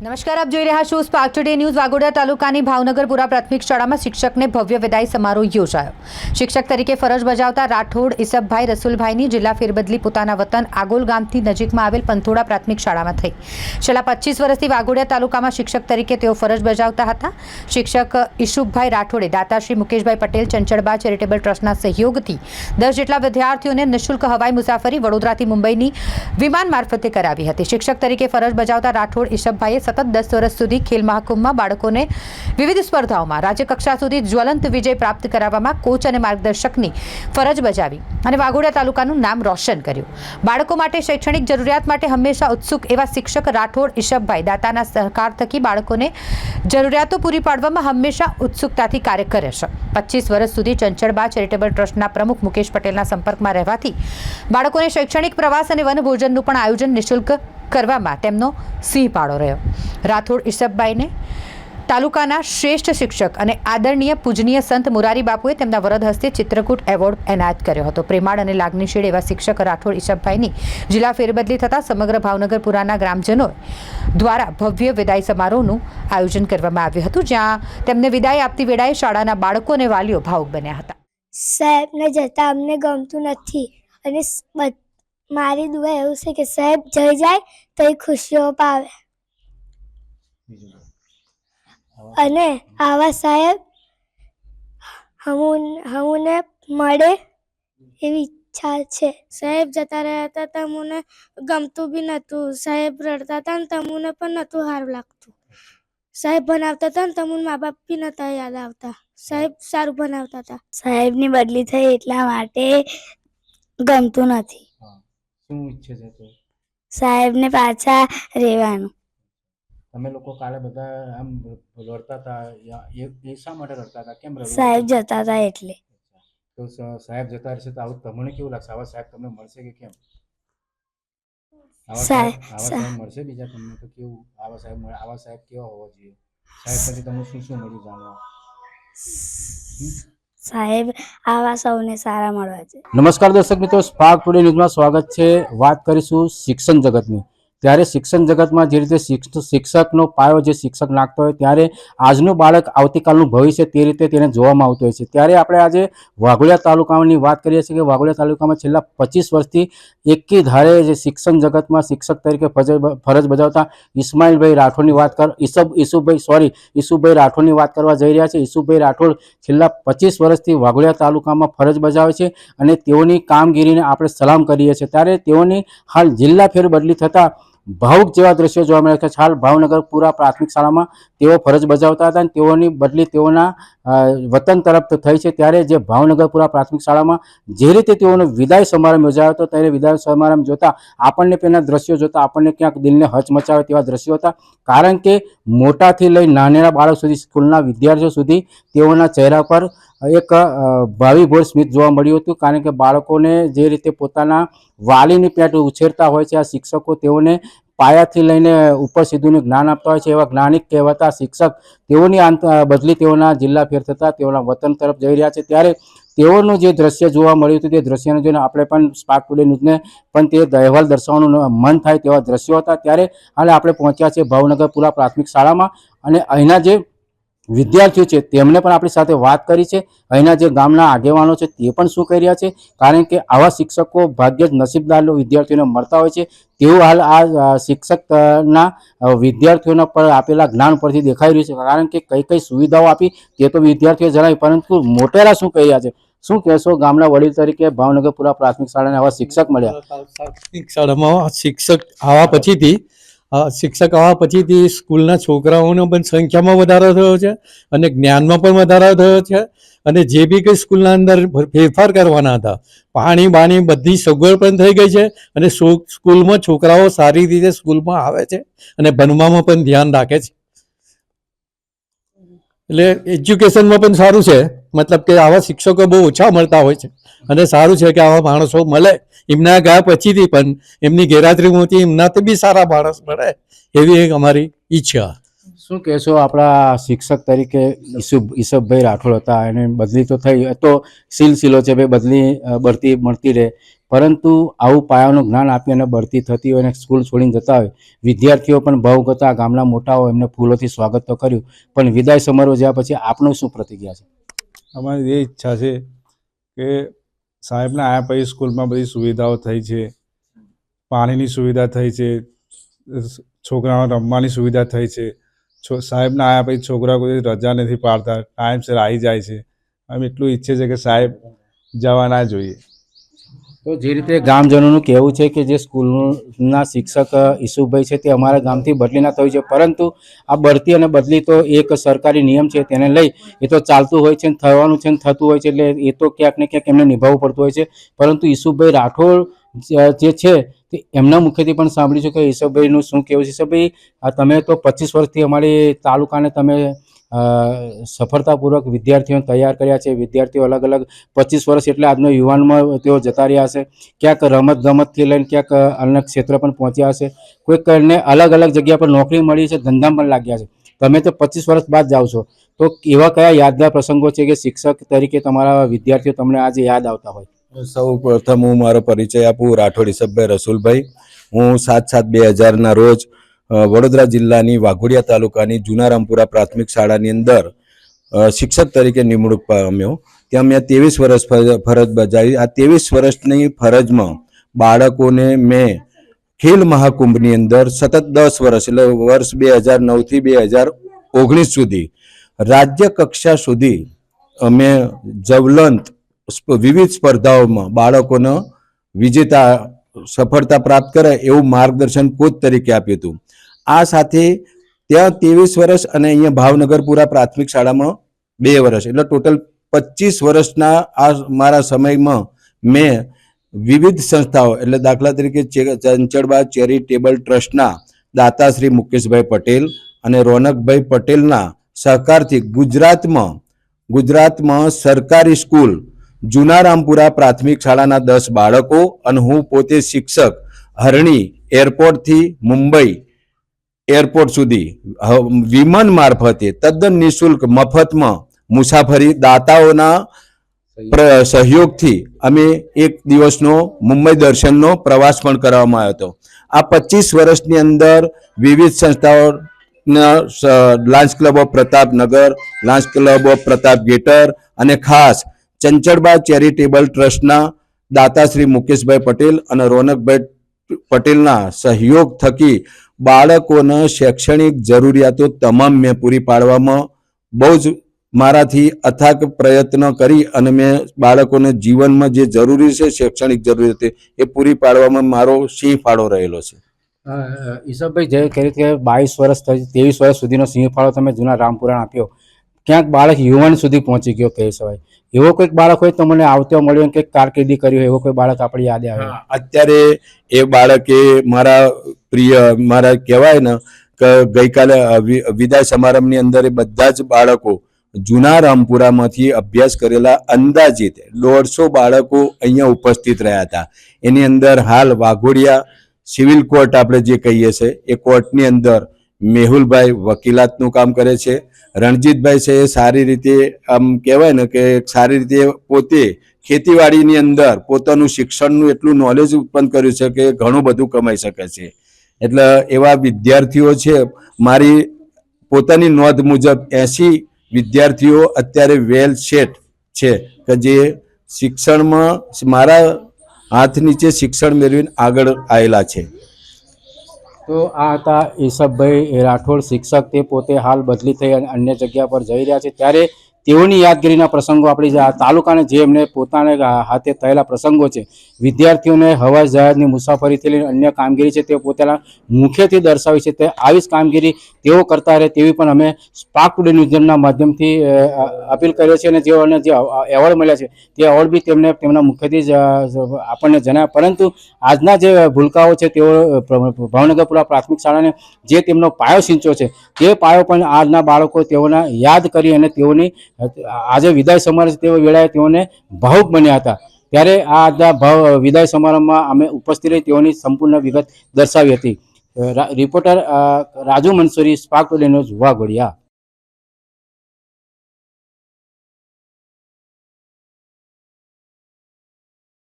નમસ્કાર, આપ જોઈ રહ્યા છો સ્પાર્ક ટુડે ન્યૂઝ. વાગોડા તાલુકાની ભાવનગરપુરા પ્રાથમિક શાળામાં શિક્ષકને ભવ્ય વિદાય સમારોહ યોજાયો. શિક્ષક તરીકે ફરજ બજાવતા રાઠોડ ઈસબભાઈ રસુલભાઈની જિલ્લા ફેરબદલી પોતાના વતન આગોલ ગામથી નજીકમાં આવેલ પંથોડા પ્રાથમિક શાળામાં થઈ. છેલ્લા પચીસ વર્ષથી વાઘોડિયા તાલુકામાં શિક્ષક તરીકે તેઓ ફરજ બજાવતા હતા. શિક્ષક ઈશુભભાઈ રાઠોડે દાતાશ્રી મુકેશભાઈ પટેલ, ચંચળબા ચેરિટેબલ ટ્રસ્ટના સહયોગથી દસ જેટલા વિદ્યાર્થીઓને નિઃશુલ્ક હવાઈ મુસાફરી વડોદરાથી મુંબઈની વિમાન મારફતે કરાવી હતી. શિક્ષક તરીકે ફરજ બજાવતા રાઠોડ ઈશબભાઈએ સતત દસ વર્ષ સુધી ખેલ મહાકુંભમાં બાળકોને વિવિધ સ્પર્ધાઓમાં રાજ્યકક્ષા સુધી જ્વલંત વિજય પ્રાપ્ત કરાવવામાં કોચ અને માર્ગદર્શકની ફરજ બજાવી અને વાઘોડિયા તાલુકાનું નામ રોશન કર્યું. બાળકો માટે શૈક્ષણિક જરૂરિયાત માટે હંમેશા ઉત્સુક એવા શિક્ષક રાઠોડ ઈશભભાઈ દાતાના સહકાર થકી બાળકોને જરૂરિયાતો પૂરી પાડવામાં હંમેશા ઉત્સુકતાથી કાર્ય કરે છે પચીસ વર્ષ સુધી ચંચળબા ચેરિટેબલ ટ્રસ્ટના પ્રમુખ મુકેશ પટેલના સંપર્કમાં રહેવાથી બાળકોને શૈક્ષણિક પ્રવાસ અને વનભોજનનું પણ આયોજન નિઃશુલ્ક કરવામાં તેમનો સિંહ પાળો રહ્યો. રાઠોડ ઈશબભાઈને તાલુકાના શ્રેષ્ઠ શિક્ષક અને આદરણીય પૂજનીય સંત મુરારી બાપુએ તેમના વરદ હસ્તે ચિત્રકૂટ એવોર્ડ એનાયત કર્યો હતો. પ્રેમાળ અને લાગણીશીળ એવા શિક્ષક રાઠોડ ઈશબભાઈની જિલ્લા ફેરબદલી થતાં સમગ્ર ભાવનગરપુરાના ગ્રામજનો દ્વારા ભવ્ય વિદાય સમારોહનું આયોજન કરવામાં આવ્યું હતું, જ્યાં તેમને વિદાય આપતી વેળાએ શાળાના બાળકો અને વાલીઓ ભાવુક બન્યા હતા. સાહેબને જતા અમને ગમતું નથી અને મારી દુઆ એવું છે કે સાહેબ જઈ જાય તો એ ખુશીઓ પાવે. અને આવા સાહેબ હમુન હમુને મળે એવી ઈચ્છા છે. સાહેબ જતા રહ્યા હતા તમને ગમતું બી નહોતું. સાહેબ રડતા હતા ને તમને પણ નહોતું સારું લાગતું. સાહેબ ભણાવતા હતા ને તમને મા બાપ બી નહોતા યાદ આવતા. સાહેબ સારું ભણાવતા હતા. સાહેબની બદલી થઈ એટલા માટે ગમતું નથી. શું ઈચ્છે છે તો? સાહેબને પાછા રહેવાનું. તમે લોકો કાલે બધા આમ રડતા હતા એ એ શા માટે રડતા હતા? કેમ રડતા સાહેબ જતા હતા એટલે. તો સાહેબ જતા રહેશે તો આવું તમને કેવું લાગશે? આવા સાહેબ તમને મળશે કે કેમ? આવા સાહેબ- સાહેબ મળશે બીજા તમને? તો કેવું? આવા સાહેબ આવા સાહેબ કેવા હોવા જોઈએ? સાહેબ પછી તમને શું શું મળ્યું જાણવા? સાહેબ, આવા સૌને સારા મળવા છે. નમસ્કાર દર્શક મિત્રો સ્પાર્ક ટુડે ન્યૂઝમાં સ્વાગત છે. વાત કરીશું શિક્ષણ જગતની. ત્યારે શિક્ષણ જગતમાં જે રીતે શિક્ષ- શિક્ષકનો પાયો જે શિક્ષક નાખતો હોય ત્યારે આજનું બાળક આવતીકાલનું ભવિષ્ય તે રીતે તેને જોવામાં આવતું હોય છે. ત્યારે આપણે આજે વાઘોડિયા તાલુકાની વાત કરીએ છીએ કે વાઘોડિયા તાલુકામાં છેલ્લા પચીસ વર્ષથી એકી ધારે જે શિક્ષણ જગતમાં શિક્ષક તરીકે ફરજ બજાવતા ઇસ્માઇલભાઈ રાઠોડની વાત કર, ઈસબ, ઈસુભાઈ, સોરી, ઈસુભાઈ રાઠોડની વાત કરવા જઈ રહ્યા છે. ઈસુભાઈ રાઠોડ છેલ્લા પચીસ વર્ષથી વાઘોડિયા તાલુકામાં ફરજ બજાવે છે અને તેઓની કામગીરીને આપણે સલામ કરીએ છીએ. ત્યારે તેઓની હાલ જિલ્લા ફેરબદલી થતાં ભાવુક જેવા દ્રશ્યો જોવા મળે છે. હાલ ભાવનગર પૂરા પ્રાથમિક શાળામાં તેઓ ફરજ બજાવતા હતા અને તેઓની બદલી તેઓના વતન તરફ થઈ છે. ત્યારે જે ભાવનગરપુરા પ્રાથમિક શાળામાં જે રીતે તેઓનો વિદાય સમારંભ યોજાયો હતો, ત્યારે વિદાય સમારંભ જોતા આપણને પેલા દ્રશ્યો જોતા આપણને ક્યાંક દિલને હચમચાવે તેવા દ્રશ્યો હતા. કારણ કે મોટાથી લઈ નાનેરા બાળક સુધી, સ્કૂલના વિદ્યાર્થીઓ સુધી તેઓના ચહેરા પર એક ભાવિ ભોર સ્મિત જોવા મળ્યું હતું કારણ કે બાળકોને જે રીતે પોતાના વાલીની પેટ ઉછેરતા હોય છે, આ શિક્ષકો તેઓને પાયાથી લઈને ઉપર સુધીનું જ્ઞાન આપતા હોય છે, એવા જ્ઞાનિક કહેવાતા શિક્ષક તેઓની બદલી તેઓના જિલ્લા ફેર થતાં તેઓના વતન તરફ જઈ રહ્યા છે. ત્યારે તેઓનું જે દ્રશ્ય જોવા મળ્યું હતું તે દ્રશ્યને જોઈને આપણે પણ સ્પાર્ક ટુડે ન્યૂઝને પણ તે અહેવાલ દર્શાવવાનું મન થાય તેવા દ્રશ્યો હતા. ત્યારે હાલ આપણે પહોંચ્યા છે ભાવનગરપુરા પ્રાથમિક શાળામાં અને અહીંના જે વિદ્યાર્થીઓ છે તેમને પણ આપણી સાથે વાત કરી છે. અહીંના જે ગામના આગેવાનો છે, તે પણ શું કરી રહ્યા છે? કારણ કે આવા શિક્ષકો ભાગ્યે જ નસીબદાર વિદ્યાર્થીઓને મળતા હોય છે. તેવું હાલ આ શિક્ષકના વિદ્યાર્થીઓના પર આપેલા જ્ઞાન પરથી દેખાઈ રહ્યું છે. કારણ કે કઈ કઈ સુવિધાઓ આપી તે તો વિદ્યાર્થીઓ જણાવી, પરંતુ મોટેરા શું કહી રહ્યા છે? શું કહેશો? ગામના વડીલ તરીકે ભાવનગરપુરા પ્રાથમિક શાળાને આવા શિક્ષક મળ્યા. પ્રાથમિક શાળામાં શિક્ષક આવા પછીથી શિક્ષક આવવા પછીથી સ્કૂલના છોકરાઓનો પણ સંખ્યામાં વધારો થયો છે અને જ્ઞાનમાં પણ વધારો થયો છે અને જે બી કંઈ સ્કૂલના અંદર ફેરફાર કરવાના હતા, પાણી, બાણી બધી સગવડ પણ થઈ ગઈ છે અને સ્કૂલમાં છોકરાઓ સારી રીતે સ્કૂલમાં આવે છે અને ભણવામાં પણ ધ્યાન રાખે છે. એટલે એજ્યુકેશનમાં પણ સારું છે. મતલબ કે આવા શિક્ષકો બહુ ઓછા મળતા હોય છે. અને સારું છે કે આવા માણસો મળે. એમના ગયા પછીથી પણ એમની ગેરહાજરીમાંથી એમનાથી બી સારા માણસ મળે એવી એક અમારી ઈચ્છા. શું કહેશો આપણા શિક્ષક તરીકે ઈસુબ, ઈસબભાઈ રાઠોડ હતા, એને બદલી તો થઈ, તો સિલસિલો છે ભાઈ, બદલી બળતી મળતી રહે. પરંતુ આવું પાયાનું જ્ઞાન આપી અને બઢતી થતી હોય અને સ્કૂલ છોડીને જતા હોય, વિદ્યાર્થીઓ પણ ભાવ કરતા ગામના મોટાઓ એમને ફૂલોથી સ્વાગત તો કર્યું, પણ વિદાય સમારોહ જ્યાં પછી આપનું શું પ્રતિક્રિયા છે? અમારી એ ઈચ્છા છે કે સાહેબના આયા પછી સ્કૂલમાં બધી સુવિધાઓ થઈ છે, પાણીની સુવિધા થઈ છે, છોકરાઓને રમવાની સુવિધા થઈ છો સાહેબના આવ્યા પછી છોકરાઓ કોઈ રજા નથી પાડતા ટાઈમસર આવી જાય છે. અમે એટલું ઈચ્છે છે કે સાહેબ જવા ના જોઈએ. તો જે રીતે ગામજનોનું કહેવું છે કે જે સ્કૂલના શિક્ષક ઈસુભાઈ છે તે અમારા ગામથી બદલી ના થયું છે, પરંતુ આ બઢતી અને બદલી તો એક સરકારી નિયમ છે તેને લઈ એ તો ચાલતું હોય છે થવાનું છે થતું હોય છે એટલે એ તો ક્યાંક ને ક્યાંક એમને નિભાવવું પડતું હોય છે. પરંતુ ઈસુભાઈ રાઠોડ જે છે, તે એમના મુખેથી પણ સાંભળ્યું છે કે ઈશ્વરભાઈનું શું કહેવું છે. ઈશ્વરભાઈ તમે તો પચીસ વર્ષથી અમારી તાલુકાને તમે સફળતાપૂર્વક વિદ્યાર્થીઓને તૈયાર કર્યા છે. વિદ્યાર્થીઓ અલગ અલગ પચીસ વર્ષ એટલે આજનો યુવાનમાં તેઓ જતા રહ્યા હશે ક્યાંક રમત ગમતથી લઈને ક્યાંક અન્ય ક્ષેત્ર પણ પહોંચ્યા હશે. કોઈકને અલગ અલગ જગ્યા પર નોકરી મળી છે ધંધામાં પણ લાગ્યા છે. તમે તો પચીસ વર્ષ બાદ જાઓ છો. તો એવા કયા યાદગાર પ્રસંગો છે કે શિક્ષક તરીકે તમારા વિદ્યાર્થીઓ તમને આજે યાદ આવતા હોય? સૌ પ્રથમ હું મારો પરિચય આપું, રાઠોડી સભ્ય રસુલભાઈ. હું સાત સાત બે હજારના રોજ વડોદરા જિલ્લાની વાઘોડિયા તાલુકાની જુનારામપુરા પ્રાથમિક શાળાની અંદર શિક્ષક તરીકે નિમણૂક પામ્યો. ત્યાં મેં ત્રેવીસ વર્ષ ફરજ બજાવી. આ ત્રેવીસ વર્ષની ફરજમાં બાળકોને મેં ખેલ મહાકુંભની અંદર સતત દસ વર્ષ, એટલે વર્ષ બે હજાર નવથી બે હજાર ઓગણીસ સુધી રાજ્ય કક્ષા સુધી અમે જવલંત વિવિધ સ્પર્ધાઓમાં બાળકોને વિજેતા સફળતા પ્રાપ્ત કરે એવું માર્ગદર્શન કોચ તરીકે આપ્યું હતું. આ સાથે ત્યાં ત્રેવીસ વર્ષ અને અહીંયા ભાવનગરપુરા પ્રાથમિક શાળામાં બે વર્ષ, એટલે ટોટલ પચીસ વર્ષના આ મારા સમયમાં મેં વિવિધ સંસ્થાઓ, એટલે દાખલા તરીકે ચંચળબા ચેરિટેબલ ટ્રસ્ટના દાતાશ્રી મુકેશભાઈ પટેલ અને રોનકભાઈ પટેલના સહકારથી ગુજરાતમાં ગુજરાતમાં સરકારી સ્કૂલ જુનારામપુરા પ્રાથમિક શાળાના દસ બાળકો અને હું પોતે શિક્ષક હરણી એરપોર્ટથી મુંબઈ એરપોર્ટ સુધી. વિમાન મારફતે તદ્દન નિઃશુલ્ક મફતમાં મુસાફરી દાતાઓના સહયોગથી અમે એક દિવસનો મુંબઈ દર્શનનો પ્રવાસ પણ કરવામાં આવ્યો હતો. આ પચીસ વર્ષની અંદર વિવિધ સંસ્થાઓના Lions club of Pratapnagar Lions club of Pratap getter અને ખાસ ચંચળબા ચેરિટેબલ ટ્રસ્ટના દાતા શ્રી મુકેશભાઈ પટેલ અને રોનકભાઈ પટેલના સહયોગ થકી બાળકોને શૈક્ષણિક જરૂરિયાતો તમામ મેં પૂરી પાડવામાં બહુ જ મારાથી અથાક પ્રયત્ન કરી અને મેં બાળકોને જીવનમાં જે જરૂરી છે, શૈક્ષણિક જરૂરિયાત એ પૂરી પાડવામાં મારો સિંહ ફાળો રહેલો છે. ઈસબભાઈ જે કહ્યું કે બાવીસ વર્ષ થઈ ત્રેવીસ વર્ષ સુધીનો સિંહ ફાળો તમે જૂના રામપુરાણ આપ્યો. ક્યાંક બાળક યુવાન સુધી પહોંચી ગયો કહી શકાય એવો કોઈક બાળક હોય તો મને આવતો મળ્યો કંઈક કારકિર્દી કરી હોય એવો કોઈ બાળક આપણે યાદ આવે? અત્યારે એ બાળકે મારા પ્રિય, મારા કહેવાય ને કે ગઈકાલે વિદાય સમારંભની અંદર એ બધા જ બાળકો જૂના રામપુરામાંથી અભ્યાસ કરેલા અંદાજિત દોઢસો બાળકો અહીંયા ઉપસ્થિત રહ્યા હતા. એની અંદર હાલ વાઘોડિયા સિવિલ કોર્ટ આપણે જે કહીએ છીએ એ કોર્ટની અંદર મેહુલભાઈ વકીલાતનું કામ કરે છે. રણજીતભાઈ છે એ સારી રીતે, આમ કહેવાય ને કે સારી રીતે પોતે ખેતીવાડીની અંદર પોતાનું શિક્ષણનું એટલું નોલેજ ઉત્પન્ન કર્યું છે કે ઘણું બધું કમાઈ શકે છે. એટલે એવા વિદ્યાર્થીઓ છે, મારી પોતાની નોંધ મુજબ એસી વિદ્યાર્થીઓ અત્યારે વેલ સેટ છે કે જે શિક્ષણમાં, મારા હાથ નીચે શિક્ષણ મેળવીને આગળ આવેલા છે. તો આ હતા ઈસબભાઈ રાઠોડ શિક્ષક. તે પોતે હાલ બદલી થઈ અને અન્ય જગ્યા પર જઈ રહ્યા છે. ત્યારે તેઓની યાદગીરીના પ્રસંગો આપણી જે તાલુકાને જે એમને પોતાને હાથે થયેલા પ્રસંગો છે, વિદ્યાર્થીઓને હવાઈ જહાજની મુસાફરીથી લઈને અન્ય કામગીરી છે, તે પોતાના મુખ્યથી દર્શાવી છે, તે આવી જ કામગીરી તેઓ કરતા રહે તેવી પણ અમે સ્પાર્ક ટુડે ન્યૂઝના માધ્યમથી અપીલ કરીએ છીએ અને જેઓને જે એવોર્ડ મળ્યા છે, તે એવોર્ડ બી તેમને, તેમના મુખ્યથી જ આપણને જણાવ્યા પરંતુ આજના જે ભૂલકાઓ છે, તેઓ ભાવનગરપુરા પ્રાથમિક શાળાને જે તેમનો પાયો સિંચો છે, તે પાયો પણ આજના બાળકો તેઓના યાદ કરી અને તેઓની આજે વિદાય સમારોહ તેઓ વેળાએ તેઓને ભાવુક બન્યા હતા. ત્યારે આ ભાવ, વિદાય સમારંભમાં અમે ઉપસ્થિત રહી તેઓની સંપૂર્ણ વિગત દર્શાવી હતી. Reporter Raju Mansuri, Spark News Waghodia.